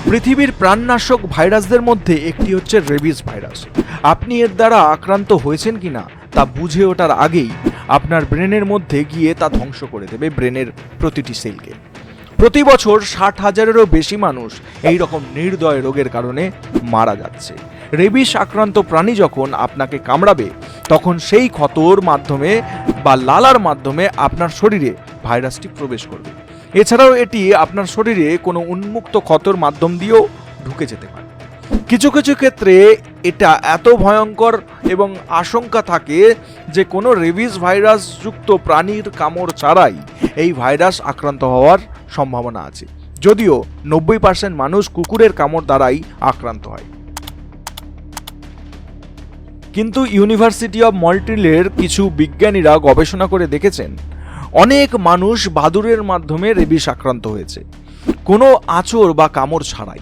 পৃথিবীর প্রাণনাশক ভাইরাসদের মধ্যে একটি হচ্ছে রেবিস ভাইরাস। আপনি এর দ্বারা আক্রান্ত হয়েছেন কিনা তা বুঝে ওঠার আগেই আপনার ব্রেনের মধ্যে গিয়ে তা ধ্বংস করে দেবে ব্রেনের প্রতিটি সেলকে। প্রতি বছর ষাট হাজারেরও বেশি মানুষ এই রকম নির্দয় রোগের কারণে মারা যাচ্ছে। রেবিস আক্রান্ত প্রাণী যখন আপনাকে কামড়াবে, তখন সেই ক্ষতর মাধ্যমে বা লালার মাধ্যমে আপনার শরীরে ভাইরাসটি প্রবেশ করবে। এছাড়াও এটি আপনার শরীরে কোনো উন্মুক্ত ক্ষতর মাধ্যম দিয়েও ঢুকে যেতে পারে। কিছু কিছু ক্ষেত্রে এটা এত ভয়ঙ্কর এবং আশঙ্কা থাকে যে কোনো রেবিস ভাইরাস যুক্ত প্রাণীর কামড় ছাড়াই এই ভাইরাস আক্রান্ত হওয়ার সম্ভাবনা আছে। যদিও নব্বই পার্সেন্ট মানুষ কুকুরের কামড় দ্বারাই আক্রান্ত হয়। কিন্তু ইউনিভার্সিটি অব মল্টিলের কিছু বিজ্ঞানীরা গবেষণা করে দেখেছেন অনেক মানুষ বাদুরের মাধ্যমে রেবিস আক্রান্ত হয়েছে। কোনো আঁচড় বা কামড় ছাড়াই।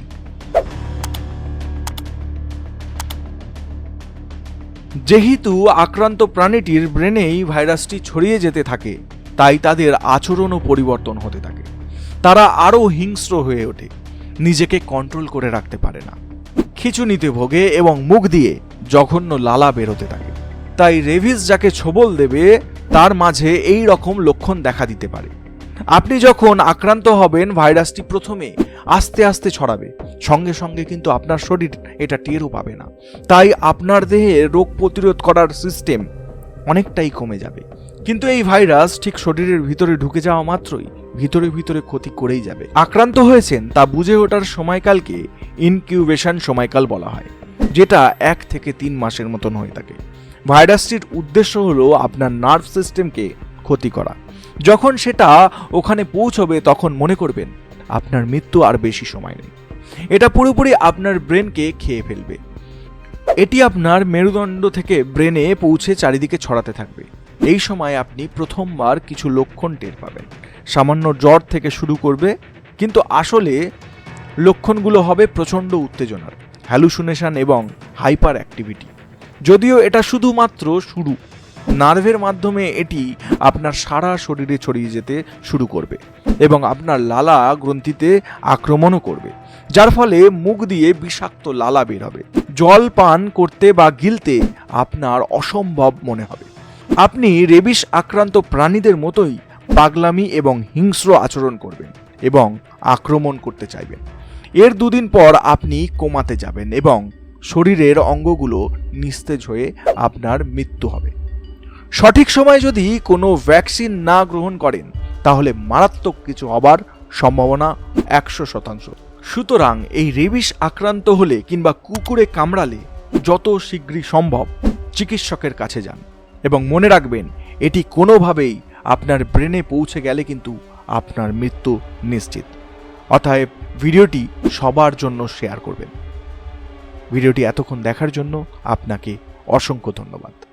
যেহেতু আক্রান্ত প্রাণীটির ব্রেনেই ভাইরাসটি ছড়িয়ে যেতে থাকে, তাই তাদের আচরণও পরিবর্তন হতে থাকে। তারা আরও হিংস্র হয়ে ওঠে, নিজেকে কন্ট্রোল করে রাখতে পারে না। খিচুনিতে ভোগে এবং মুখ দিয়ে জঘন্য লালা বেরোতে থাকে। তাই রেভিস যাকে ছোবল দেবে, তার মাঝে এই রকম লক্ষণ দেখা দিতে পারে। আপনি যখন আক্রান্ত হবেন, ভাইরাসটি প্রথমে আস্তে আস্তে ছড়াবে। সঙ্গে সঙ্গে কিন্তু আপনার শরীর এটা টেরও পাবে না। তাই আপনার দেহে রোগ প্রতিরোধ করার সিস্টেম অনেকটাই কমে যাবে। কিন্তু এই ভাইরাস ঠিক শরীরের ভিতরে ঢুকে যাওয়া মাত্রই ভিতরে ভিতরে ক্ষতি করেই যাবে। আক্রান্ত হয়েছেন তা বুঝে ওঠার সময়কালকে ইনকিউবেশন সময়কাল বলা হয়, যেটা এক থেকে তিন মাসের মতন হয়ে থাকে। ভাইরাসটির উদ্দেশ্য হলো আপনার নার্ভ সিস্টেমকে ক্ষতি করা। যখন সেটা ওখানে পৌঁছবে, তখন মনে করবেন আপনার মৃত্যু আর বেশি সময় নেই। এটা পুরোপুরি আপনার ব্রেনকে খেয়ে ফেলবে। এটি আপনার মেরুদণ্ড থেকে ব্রেনে পৌঁছে চারিদিকে ছড়াতে থাকবে। এই সময় আপনি প্রথমবার কিছু লক্ষণ টের পাবেন। সামান্য জ্বর থেকে শুরু করবে, কিন্তু আসলে লক্ষণগুলো হবে প্রচণ্ড উত্তেজনার হ্যালুসিনেশন এবং হাইপার অ্যাক্টিভিটি যদিও এটা শুধুমাত্র শুরু। নার্ভের মাধ্যমে এটি আপনার সারা শরীরে ছড়িয়ে যেতে শুরু করবে এবং আপনার লালা গ্রন্থিতে আক্রমণও করবে, যার ফলে মুখ দিয়ে বিষাক্ত লালা বের হবে। জল পান করতে বা গিলতে আপনার অসম্ভব মনে হবে। আপনি রেবিস আক্রান্ত প্রাণীদের মতোই পাগলামি এবং হিংস্র আচরণ করবেন এবং আক্রমণ করতে চাইবেন। এর দুদিন পর আপনি কোমাতে যাবেন এবং শরীরের অঙ্গগুলো নিস্তেজ হয়ে আপনার মৃত্যু হবে। সঠিক সময় যদি কোনো ভ্যাকসিন না গ্রহণ করেন, তাহলে মারাত্মক কিছু হবার সম্ভাবনা একশো শতাংশ। সুতরাং এই রেবিস আক্রান্ত হলে কিংবা কুকুরে কামড়ালে যত শীঘ্রই সম্ভব চিকিৎসকের কাছে যান এবং মনে রাখবেন, এটি কোনোভাবেই আপনার ব্রেনে পৌঁছে গেলে কিন্তু আপনার মৃত্যু নিশ্চিত। অতএব ভিডিওটি সবার জন্য শেয়ার করবেন। ভিডিওটি এতক্ষণ দেখার জন্য আপনাকে অসংখ্য ধন্যবাদ।